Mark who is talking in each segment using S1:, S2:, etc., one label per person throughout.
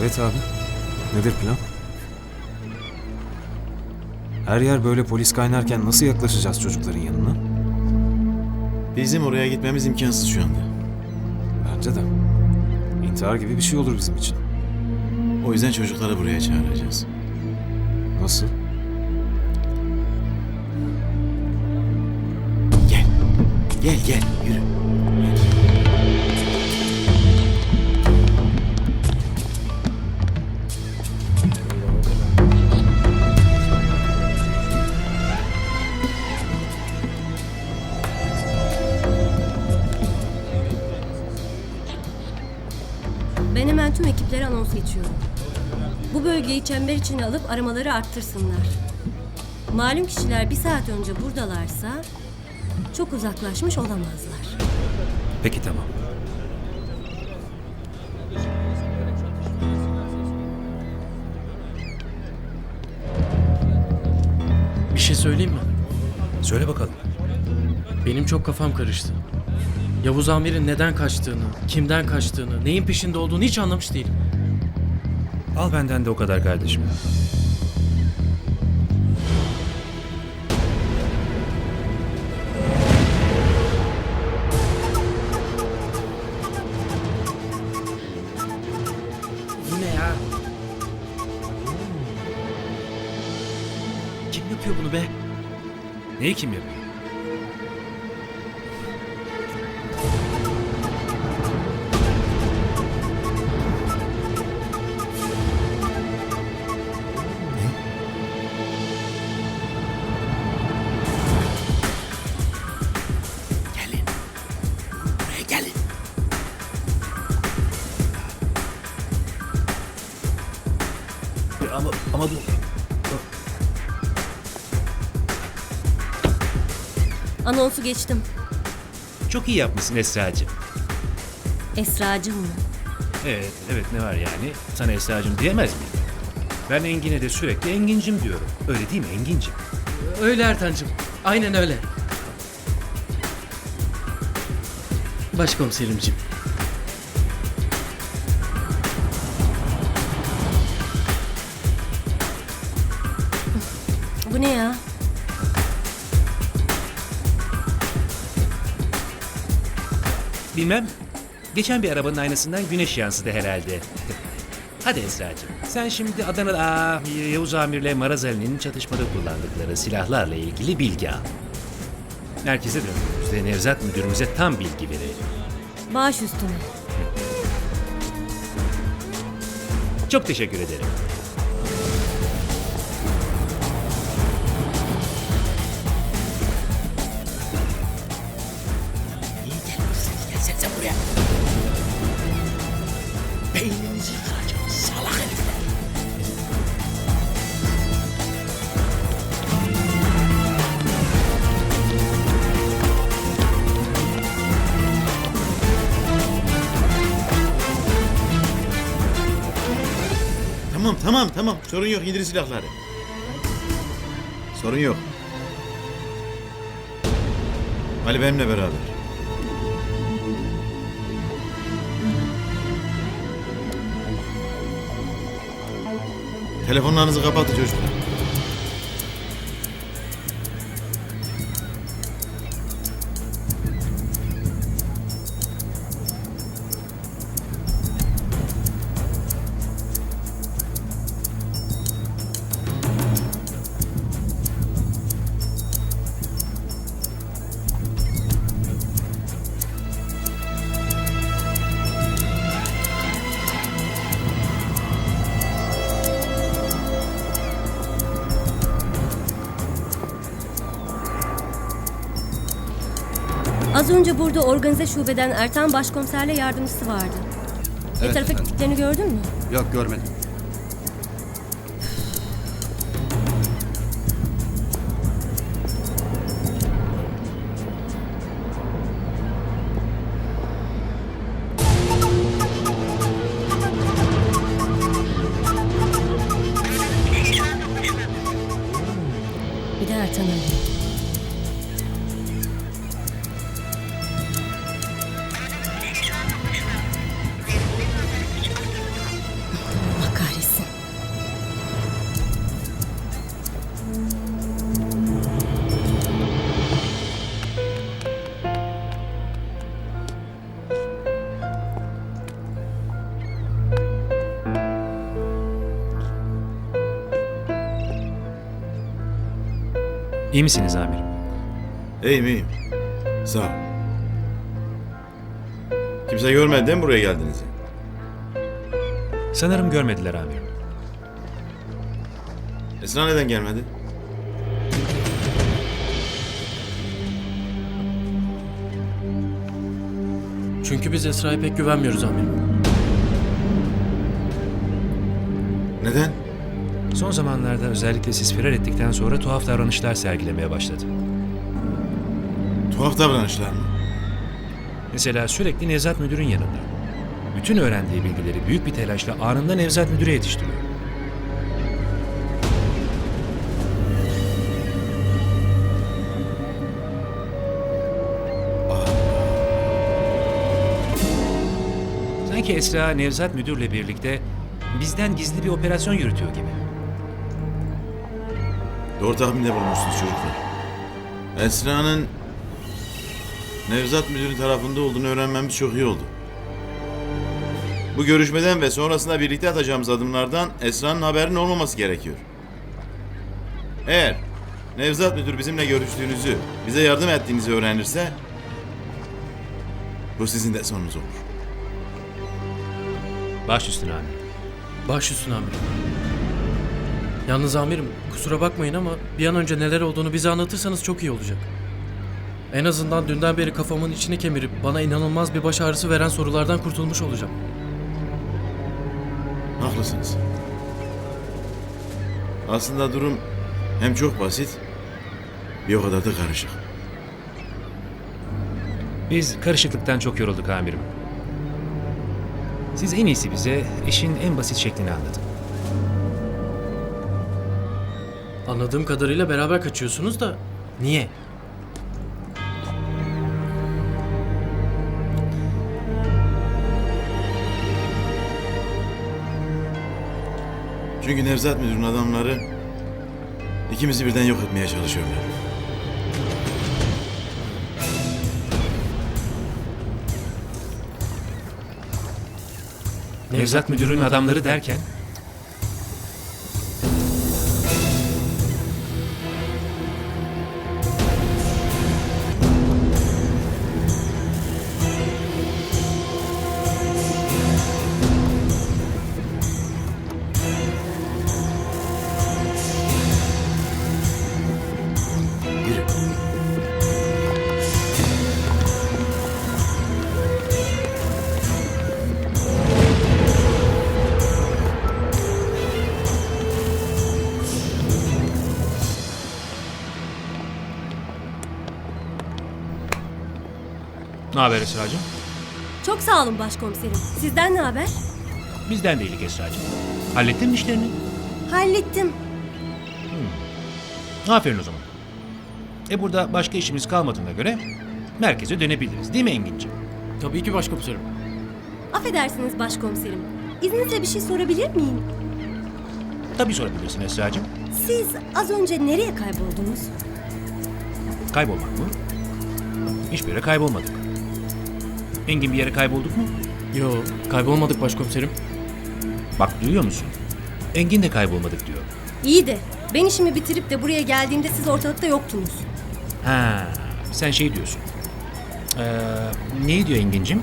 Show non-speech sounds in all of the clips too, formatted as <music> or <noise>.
S1: Evet abi. Nedir plan? Her yer böyle polis kaynarken nasıl yaklaşacağız çocukların yanına?
S2: Bizim oraya gitmemiz imkansız şu anda.
S1: Bence de. İntihar gibi bir şey olur bizim için.
S2: O yüzden çocukları buraya çağıracağız.
S1: Nasıl?
S2: Gel. Gel gel yürü.
S3: Ekiplere anons geçiyorum. Bu bölgeyi çember içine alıp aramaları arttırsınlar. Malum kişiler bir saat önce buradalarsa çok uzaklaşmış olamazlar.
S4: Peki tamam.
S5: Bir şey söyleyeyim mi?
S4: Söyle bakalım.
S5: Benim çok kafam karıştı. Yavuz Amir'in neden kaçtığını, kimden kaçtığını, neyin peşinde olduğunu hiç anlamış değilim.
S4: Al benden de o kadar kardeşim.
S5: Yine ya. Kim yapıyor bunu be?
S4: Neyi kim yapıyor?
S3: Anonsu geçtim.
S4: Çok iyi yapmışsın Esra'cığım.
S3: Esracım mı?
S4: Evet, evet ne var yani? Sana Esra'cığım diyemez miyim? Ben Engin'e de sürekli Engin'cim diyorum. Öyle değil mi Engin'cim?
S5: Öyle Ertan'cığım. Aynen öyle. Başkomiserimcim.
S4: Bilmem. Geçen bir arabanın aynasından güneş yansıdı herhalde. <laughs> Hadi Esra'cığım. Sen şimdi Adana Aa, Yavuz Amir'le Maraz Ali'nin çatışmada kullandıkları silahlarla ilgili bilgi al. Merkeze döndüğümüzde Nevzat müdürümüze tam bilgi verelim.
S3: Baş üstüne.
S4: Çok teşekkür ederim.
S2: Buraya. Beyninizi kıracağım salak herifler. Tamam tamam tamam sorun yok indirin silahları. Sorun yok. Ali benimle beraber. Telefonlarınızı kapatın çocuklar.
S3: Az önce burada organize şubeden Ertan Başkomiserle yardımcısı vardı. ne tarafa gittiklerini gördün mü?
S6: Yok görmedim.
S4: İyi misiniz amirim?
S2: İyiyim iyiyim. Sağ ol. Kimse görmedi değil mi buraya geldiğinizi?
S4: Sanırım görmediler amirim.
S2: Esra neden gelmedi?
S5: Çünkü biz Esra'ya pek güvenmiyoruz amirim.
S2: Neden?
S4: Son zamanlarda özellikle siz firar ettikten sonra tuhaf davranışlar sergilemeye başladı.
S2: Tuhaf davranışlar mı?
S4: Mesela sürekli Nevzat Müdür'ün yanında. Bütün öğrendiği bilgileri büyük bir telaşla anında Nevzat Müdür'e yetiştiriyor. Sanki Esra Nevzat Müdür'le birlikte bizden gizli bir operasyon yürütüyor gibi.
S2: Doğru tahminde bulunmuşsunuz çocuklar. Esra'nın Nevzat Müdür'ün tarafında olduğunu öğrenmemiz çok iyi oldu. Bu görüşmeden ve sonrasında birlikte atacağımız adımlardan Esra'nın haberinin olmaması gerekiyor. Eğer Nevzat Müdür bizimle görüştüğünüzü, bize yardım ettiğinizi öğrenirse bu sizin de sonunuz olur.
S4: Baş üstüne amirim.
S5: Baş üstüne amirim. Yalnız amirim kusura bakmayın ama bir an önce neler olduğunu bize anlatırsanız çok iyi olacak. En azından dünden beri kafamın içini kemirip bana inanılmaz bir baş ağrısı veren sorulardan kurtulmuş olacağım.
S2: Haklısınız. Aslında durum hem çok basit bir o kadar da karışık.
S4: Biz karışıklıktan çok yorulduk amirim. Siz en iyisi bize işin en basit şeklini anlatın.
S5: Anladığım kadarıyla beraber kaçıyorsunuz da niye?
S2: Çünkü Nevzat Müdür'ün adamları ikimizi birden yok etmeye çalışıyorlar.
S4: Nevzat Müdür'ün adamları derken ne haber Esra'cığım?
S3: Çok sağ olun başkomiserim. Sizden ne haber?
S4: Bizden de iyilik Esra'cığım. Hallettin mi işlerini?
S3: Hallettim.
S4: Aferin o zaman. E burada başka işimiz kalmadığına göre merkeze dönebiliriz değil mi Engin'ciğim?
S5: Tabii ki başkomiserim.
S3: Affedersiniz başkomiserim. İzninizle bir şey sorabilir miyim?
S4: Tabii sorabilirsin Esra'cığım.
S3: Siz az önce nereye kayboldunuz?
S4: Kaybolmak mı? Hiçbir yere kaybolmadık. Engin bir yere kaybolduk mu?
S5: Yo kaybolmadık başkomiserim.
S4: Bak duyuyor musun? Engin de kaybolmadık diyor.
S3: İyi de ben işimi bitirip de buraya geldiğimde siz ortalıkta yoktunuz.
S4: Ha, sen şey diyorsun. Ee, neyi diyor Engin'cim?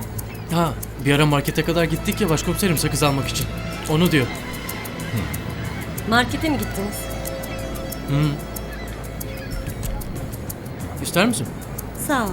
S5: Ha bir ara markete kadar gittik ya başkomiserim sakız almak için. Onu diyor.
S3: Markete mi gittiniz?
S5: İster misin?
S3: Sağ ol.